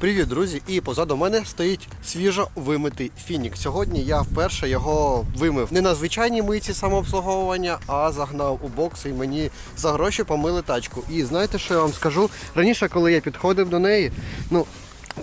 Привіт, друзі! І позаду мене стоїть свіжо вимитий фінік. Сьогодні я вперше його вимив не на звичайній мийці самообслуговування, а загнав у бокс і мені за гроші помили тачку. І знаєте, що я вам скажу? Раніше, коли я підходив до неї, ну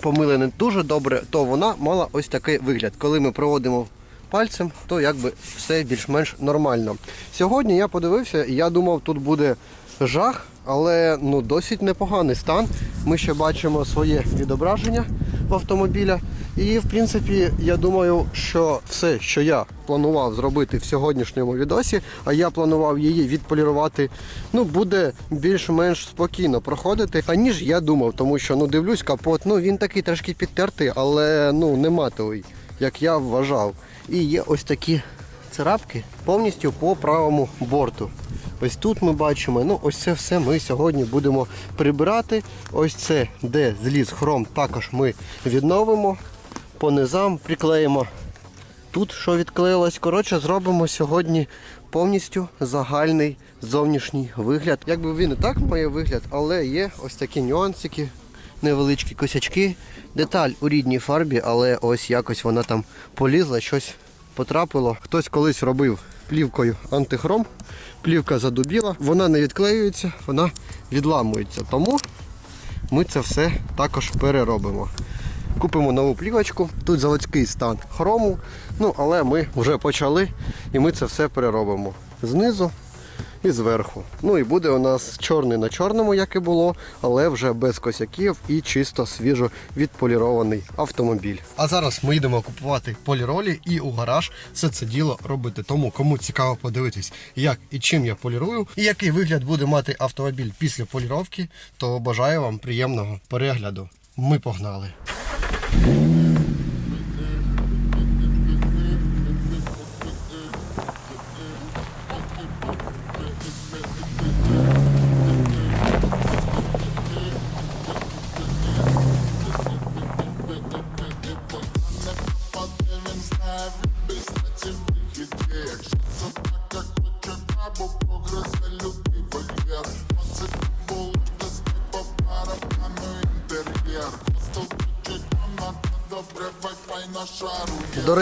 помили не дуже добре, то вона мала ось такий вигляд. Коли ми проводимо пальцем, то якби все більш-менш нормально. Сьогодні я подивився, і я думав, тут буде жах, але ну досить непоганий стан. Ми ще бачимо своє відображення в автомобіля. І в принципі, я думаю, що все, що я планував зробити в сьогоднішньому відосі, а я планував її відполірувати, ну буде більш-менш спокійно проходити, аніж я думав, тому що ну дивлюсь, капот, ну він такий трошки підтертий, але ну не матовий, як я вважав. І є ось такі царапки повністю по правому борту. Ось тут ми бачимо, ну ось це все ми сьогодні будемо прибирати. Ось це, де зліз хром, також ми відновимо. По низам приклеїмо тут, що відклеїлось. Коротше, зробимо сьогодні повністю загальний зовнішній вигляд. Якби він і так має вигляд, але є ось такі нюансики, невеличкі косячки. Деталь у рідній фарбі, але ось якось вона там полізла, щось потрапило. Хтось колись робив плівкою антихром, плівка задубіла, вона не відклеюється, вона відламується. Тому ми це все також переробимо. Купимо нову плівочку, тут заводський стан хрому, ну але ми вже почали і ми це все переробимо знизу і зверху. Ну і буде у нас чорний на чорному, як і було, але вже без косяків і чисто свіжо відполірований автомобіль. А зараз ми йдемо купувати поліролі і у гараж все це діло робити. Тому кому цікаво подивитись, як і чим я полірую, і який вигляд буде мати автомобіль після поліровки, то бажаю вам приємного перегляду. Ми погнали.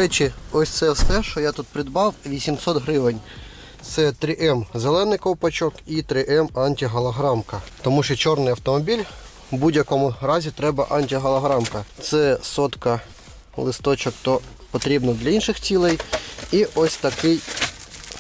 Речі, ось це все, що я тут придбав, 800 гривень. Це 3М зелений ковпачок і 3М антиголограмка. Тому що чорний автомобіль в будь-якому разі треба антиголограмка. Це сотка листочок, то потрібно для інших цілей. І ось такий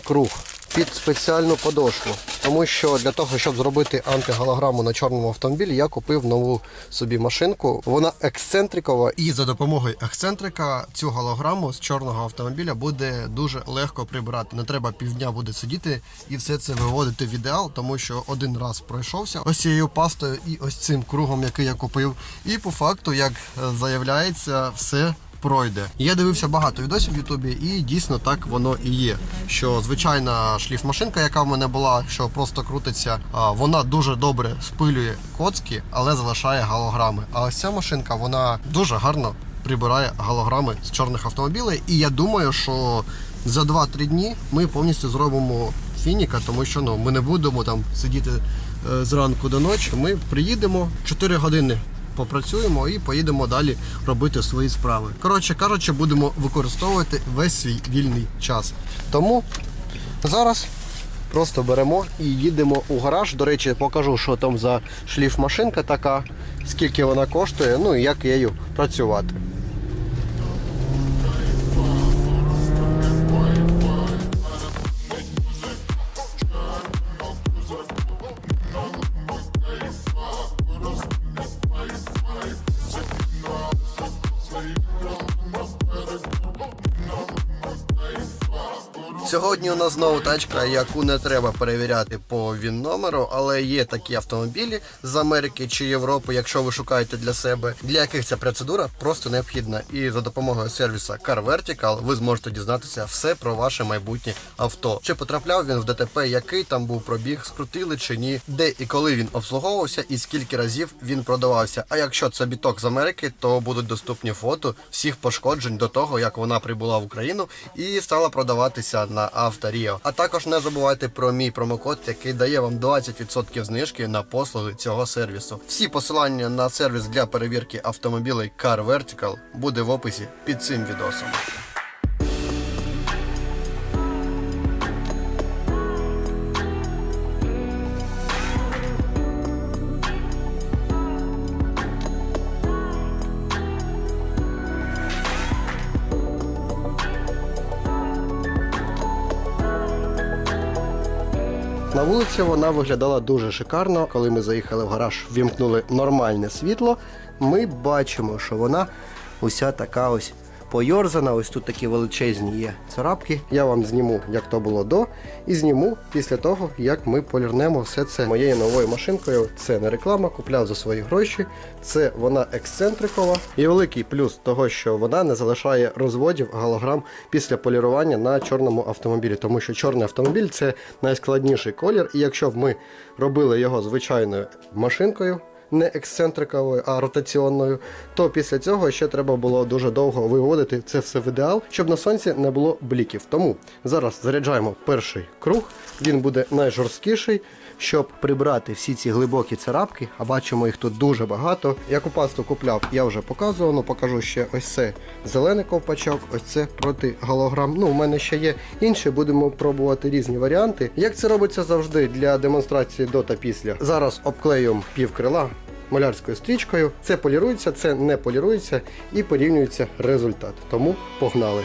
круг під спеціальну подошву. Тому що для того, щоб зробити антиголограму на чорному автомобілі, я купив нову собі машинку. Вона ексцентрикова, і за допомогою ексцентрика цю голограму з чорного автомобіля буде дуже легко прибирати. Не треба півдня буде сидіти і все це виводити в ідеал, тому що один раз пройшовся ось цією пастою і ось цим кругом, який я купив. І по факту, як е, заявляється, все пройде. Я дивився багато відосів в Ютубі, і дійсно так воно і є. Що звичайна шліфмашинка, яка в мене була, що просто крутиться, вона дуже добре спилює коцки, але залишає галограми. А ось ця машинка вона дуже гарно прибирає галограми з чорних автомобілів. І я думаю, що за 2-3 дні ми повністю зробимо фініка, тому що ну ми не будемо там сидіти е, зранку до ночі. Ми приїдемо 4 години попрацюємо і поїдемо далі робити свої справи. Коротше кажучи, будемо використовувати весь свій вільний час. Тому зараз просто беремо і їдемо у гараж. До речі, покажу, що там за шліфмашинка така, скільки вона коштує, ну і як нею працювати. so Сьогодні у нас знову тачка, яку не треба перевіряти по він номеру, але є такі автомобілі з Америки чи Європи, якщо ви шукаєте для себе, для яких ця процедура просто необхідна. І за допомогою сервісу Car Vertical ви зможете дізнатися все про ваше майбутнє авто. Чи потрапляв він в ДТП, який там був пробіг, скрутили чи ні, де і коли він обслуговувався, і скільки разів він продавався. А якщо це біток з Америки, то будуть доступні фото всіх пошкоджень до того, як вона прибула в Україну і стала продаватися на Авторіо. А також не забувайте про мій промокод, який дає вам 20% знижки на послуги цього сервісу. Всі посилання на сервіс для перевірки автомобілей Car Vertical буде в описі під цим відосом. Вулиці вона виглядала дуже шикарно. Коли ми заїхали в гараж, вімкнули нормальне світло. Ми бачимо, що вона уся така ось пойорзана. Ось тут такі величезні є царапки. Я вам зніму, як то було до, і зніму після того, як ми полірнемо все це моєю новою машинкою. Це не реклама, купляв за свої гроші. Це вона ексцентрикова. І великий плюс того, що вона не залишає розводів голограм після полірування на чорному автомобілі, тому що чорний автомобіль це найскладніший колір. І якщо б ми робили його звичайною машинкою. Не ексцентриковою, а ротаційною, то після цього ще треба було дуже довго виводити це все в ідеал, щоб на сонці не було бліків. Тому зараз заряджаємо перший круг. Він буде найжорсткіший, щоб прибрати всі ці глибокі царапки, а бачимо їх тут дуже багато. Яку пасту купляв, я вже показував, ну покажу ще ось це зелений ковпачок, ось це проти галограм. Ну, у мене ще є інші, будемо пробувати різні варіанти. Як це робиться завжди для демонстрації до та після. Зараз обклеюємо пів крила малярською стрічкою. Це полірується, це не полірується і порівнюється результат. Тому погнали.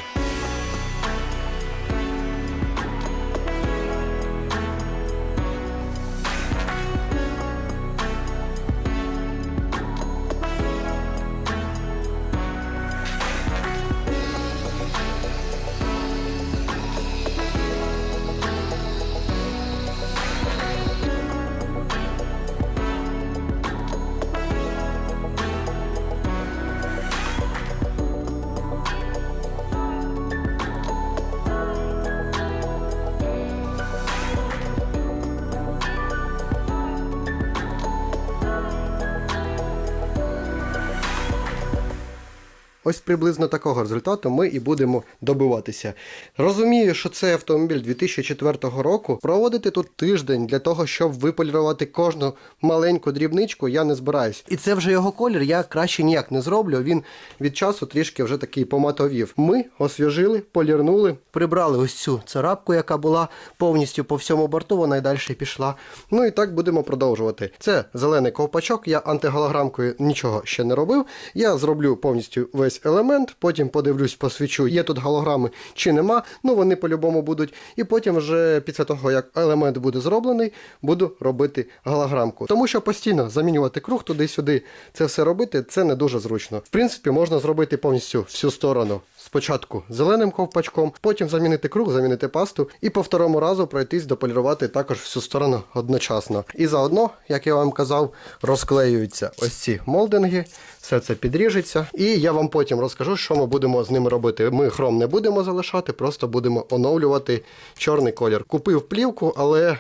Ось приблизно такого результату ми і будемо добиватися. Розумію, що це автомобіль 2004 року. Проводити тут тиждень для того, щоб виполірувати кожну маленьку дрібничку, я не збираюсь. І це вже його колір, я краще ніяк не зроблю. Він від часу трішки вже такий поматовів. Ми освіжили, полірнули, прибрали ось цю царапку, яка була повністю по всьому борту, вона й далі пішла. Ну і так будемо продовжувати. Це зелений ковпачок, я антиголограмкою нічого ще не робив. Я зроблю повністю весь елемент, потім подивлюсь, посвічу, є тут голограми чи нема. Ну вони по-любому будуть. І потім, вже після того, як елемент буде зроблений, буду робити голограмку. Тому що постійно замінювати круг туди-сюди, це все робити, це не дуже зручно. В принципі, можна зробити повністю всю сторону. Спочатку зеленим ковпачком, потім замінити круг, замінити пасту і по второму разу пройтись дополірувати також всю сторону одночасно. І заодно, як я вам казав, розклеюються ось ці молдинги, все це підріжеться. І я вам потім розкажу, що ми будемо з ними робити. Ми хром не будемо залишати, просто будемо оновлювати чорний колір. Купив плівку, але.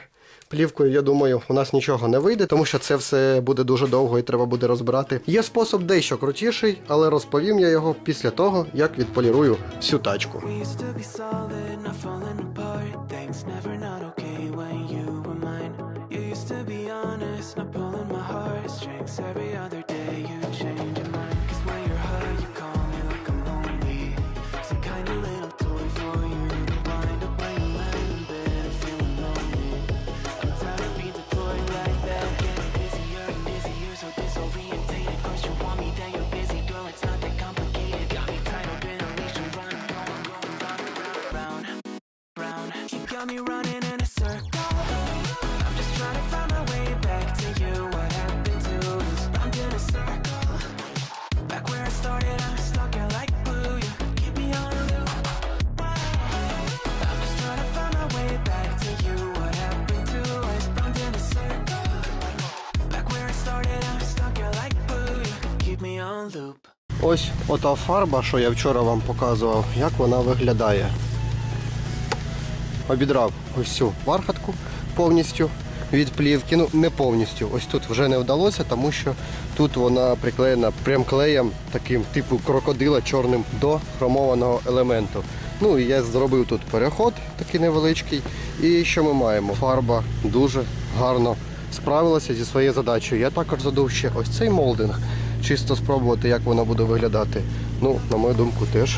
Плівкою, я думаю, у нас нічого не вийде, тому що це все буде дуже довго і треба буде розбирати. Є спосіб дещо крутіший, але розповім я його після того, як відполірую всю тачку. We used got me running in a circle. I'm just trying to find my way back to you. What happened to us? I'm in a circle. Back where I started, I'm stuck here like glue. You keep me on a loop. I'm just trying to find my way back to you. What happened to us? I'm in a circle. Back where I started, I'm stuck here like glue. You keep me on loop. Ось ота фарба, що я вчора вам показував, як вона виглядає. Обідрав ось цю бархатку повністю від плівки. Ну, не повністю. Ось тут вже не вдалося, тому що тут вона приклеєна прям клеєм таким типу крокодила чорним до хромованого елементу. Ну і я зробив тут переход такий невеличкий. І що ми маємо? Фарба дуже гарно справилася зі своєю задачею. Я також задув ще ось цей молдинг, чисто спробувати, як вона буде виглядати. Ну, на мою думку, теж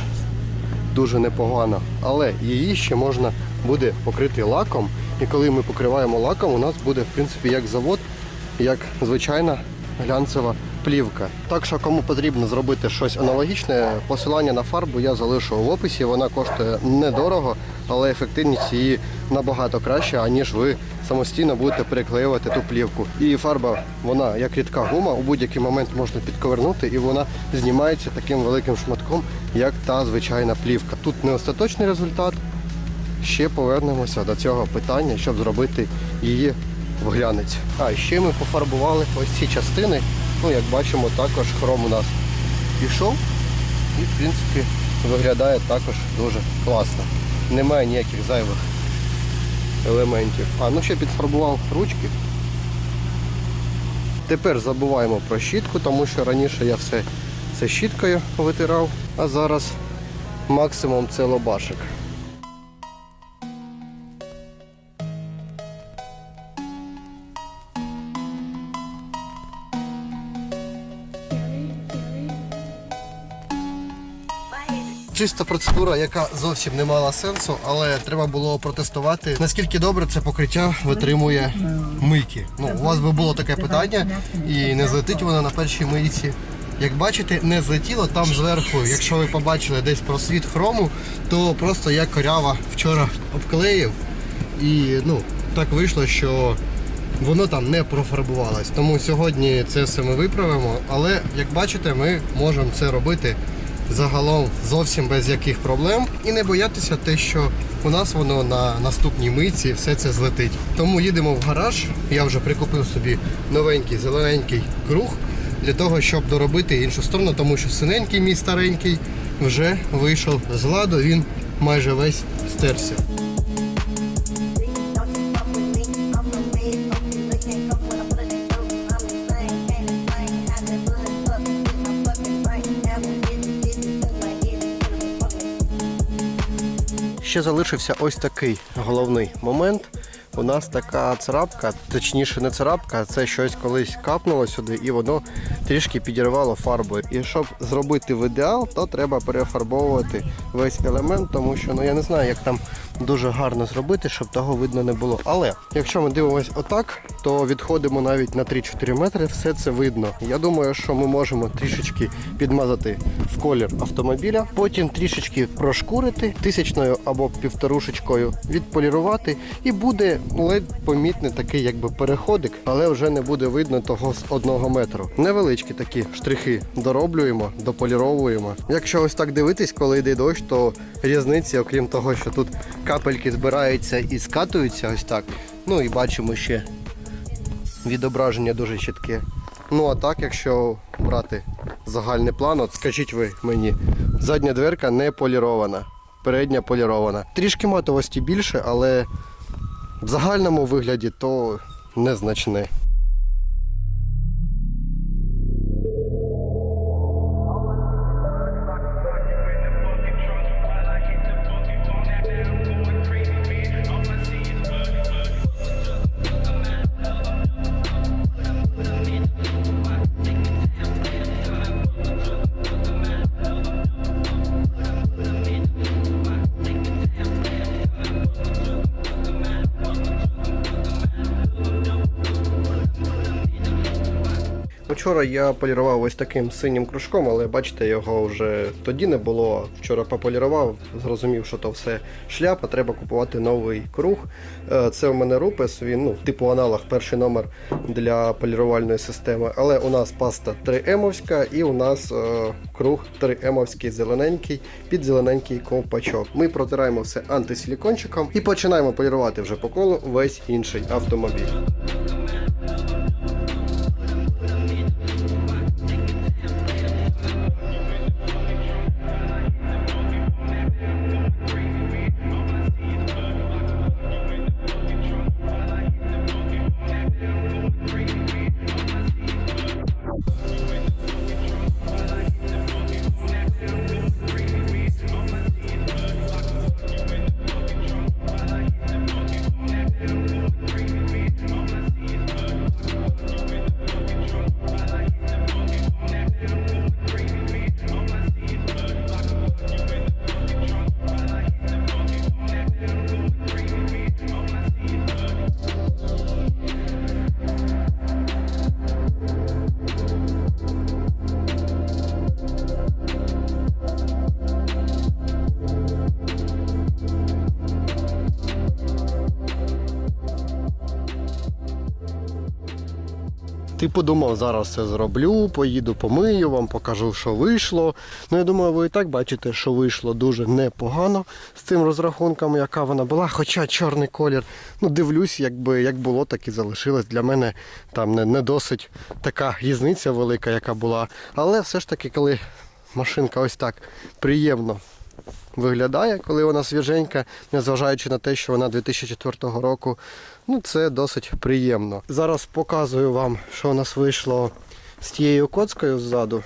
дуже непогано. Але її ще можна буде покрити лаком. І коли ми покриваємо лаком, у нас буде в принципі як завод, як звичайна глянцева плівка. Так що кому потрібно зробити щось аналогічне, посилання на фарбу я залишу в описі. Вона коштує недорого, але ефективність її набагато краща, аніж ви самостійно будете переклеювати ту плівку. І фарба, вона як рідка гума, у будь-який момент можна підковернути, і вона знімається таким великим шматком, як та звичайна плівка. Тут не остаточний результат. Ще повернемося до цього питання, щоб зробити її в глянець. А ще ми пофарбували ось ці частини. Ну, як бачимо, також хром у нас пішов і, в принципі, виглядає також дуже класно. Немає ніяких зайвих елементів. А, ну ще підфарбував ручки. Тепер забуваємо про щітку, тому що раніше я все це щіткою витирав, а зараз максимум це лобашик. Чиста процедура, яка зовсім не мала сенсу, але треба було протестувати, наскільки добре це покриття витримує мийки. Ну, у вас би було таке питання, і не злетить воно на першій мийці. Як бачите, не злетіло там зверху. Якщо ви побачили десь просвіт хрому, то просто я корява вчора обклеїв. І ну, так вийшло, що воно там не профарбувалось. Тому сьогодні це все ми виправимо. Але як бачите, ми можемо це робити загалом зовсім без яких проблем і не боятися те, що у нас воно на наступній митці все це злетить. Тому їдемо в гараж. Я вже прикупив собі новенький зелененький круг для того, щоб доробити іншу сторону, тому що синенький мій старенький вже вийшов з ладу, він майже весь стерся. Ще залишився ось такий головний момент. У нас така царапка, точніше не царапка, це щось колись капнуло сюди і воно трішки підірвало фарбою. І щоб зробити в ідеал, то треба перефарбовувати весь елемент, тому що ну я не знаю, як там дуже гарно зробити, щоб того видно не було. Але якщо ми дивимося отак, то відходимо навіть на 3-4 метри, все це видно. Я думаю, що ми можемо трішечки підмазати в колір автомобіля, потім трішечки прошкурити тисячною або півторушечкою, відполірувати, і буде ледь помітний такий якби переходик, але вже не буде видно того з одного метру. Невеличкі такі штрихи дороблюємо, дополіровуємо. Якщо ось так дивитись, коли йде дощ, то різниці, окрім того, що тут капельки збираються і скатуються ось так. Ну і бачимо ще відображення дуже чітке. Ну а так, якщо брати загальний план, от скажіть ви мені, задня дверка не полірована, передня полірована. Трішки матовості більше, але в загальному вигляді то незначне. Вчора я полірував ось таким синім кружком, але бачите, його вже тоді не було. Вчора пополірував, зрозумів, що то все шляпа, треба купувати новий круг. Е, Це у мене рупес, він ну, типу аналог, перший номер для полірувальної системи. Але у нас паста 3М і у нас е, круг 3М зелененький під зелененький ковпачок. Ми протираємо все антисилікончиком і починаємо полірувати вже по колу весь інший автомобіль. Ти подумав, зараз це зроблю, поїду помию, вам покажу, що вийшло. Ну я думаю, ви і так бачите, що вийшло дуже непогано з цим розрахунком, яка вона була. Хоча чорний колір, ну дивлюсь, якби як було, так і залишилось. Для мене там не, не досить така різниця велика, яка була. Але все ж таки, коли машинка ось так приємно виглядає, коли вона свіженька, незважаючи на те, що вона 2004 року. Ну, це досить приємно. Зараз показую вам, що у нас вийшло з тією коцкою ззаду.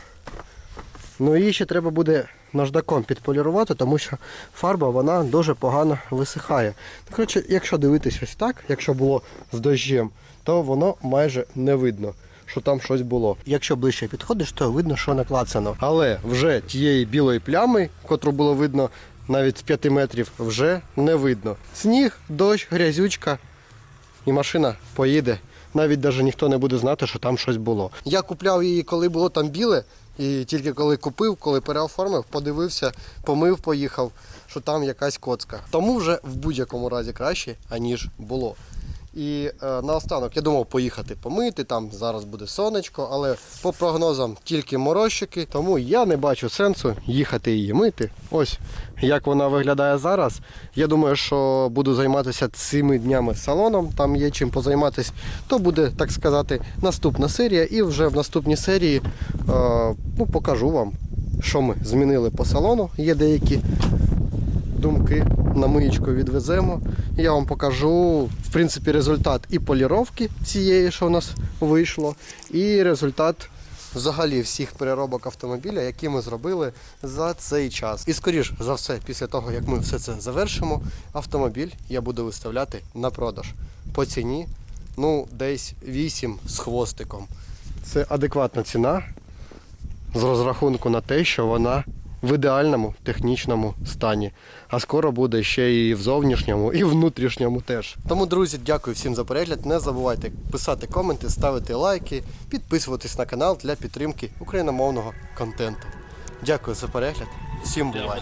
Ну її ще треба буде наждаком підполірувати, тому що фарба вона дуже погано висихає. Коротше, якщо дивитись ось так, якщо було з дощем, то воно майже не видно. Що там щось було. Якщо ближче підходиш, то видно, що наклацано. Але вже тієї білої плями, котру було видно навіть з 5 метрів, вже не видно. Сніг, дощ, грязючка, і машина поїде. Навіть даже ніхто не буде знати, що там щось було. Я купляв її, коли було там біле, і тільки коли купив, коли переоформив, подивився, помив, поїхав, що там якась коцка. Тому вже в будь-якому разі краще, аніж було. І е, наостанок я думав поїхати помити, там зараз буде сонечко, але по прогнозам тільки морозчики, тому я не бачу сенсу їхати її мити. Ось як вона виглядає зараз. Я думаю, що буду займатися цими днями салоном, там є чим позайматися, то буде, так сказати, наступна серія. І вже в наступній серії е, ну, покажу вам, що ми змінили по салону. Є деякі думки на миєчку відвеземо. Я вам покажу в принципі результат і поліровки цієї, що у нас вийшло, і результат взагалі всіх переробок автомобіля, які ми зробили за цей час. І скоріш за все, після того як ми все це завершимо, автомобіль я буду виставляти на продаж по ціні. Ну, десь 8 з хвостиком. Це адекватна ціна з розрахунку на те, що вона в ідеальному технічному стані. А скоро буде ще і в зовнішньому, і в внутрішньому теж. Тому, друзі, дякую всім за перегляд. Не забувайте писати коменти, ставити лайки, підписуватись на канал для підтримки україномовного контенту. Дякую за перегляд. Всім бувай!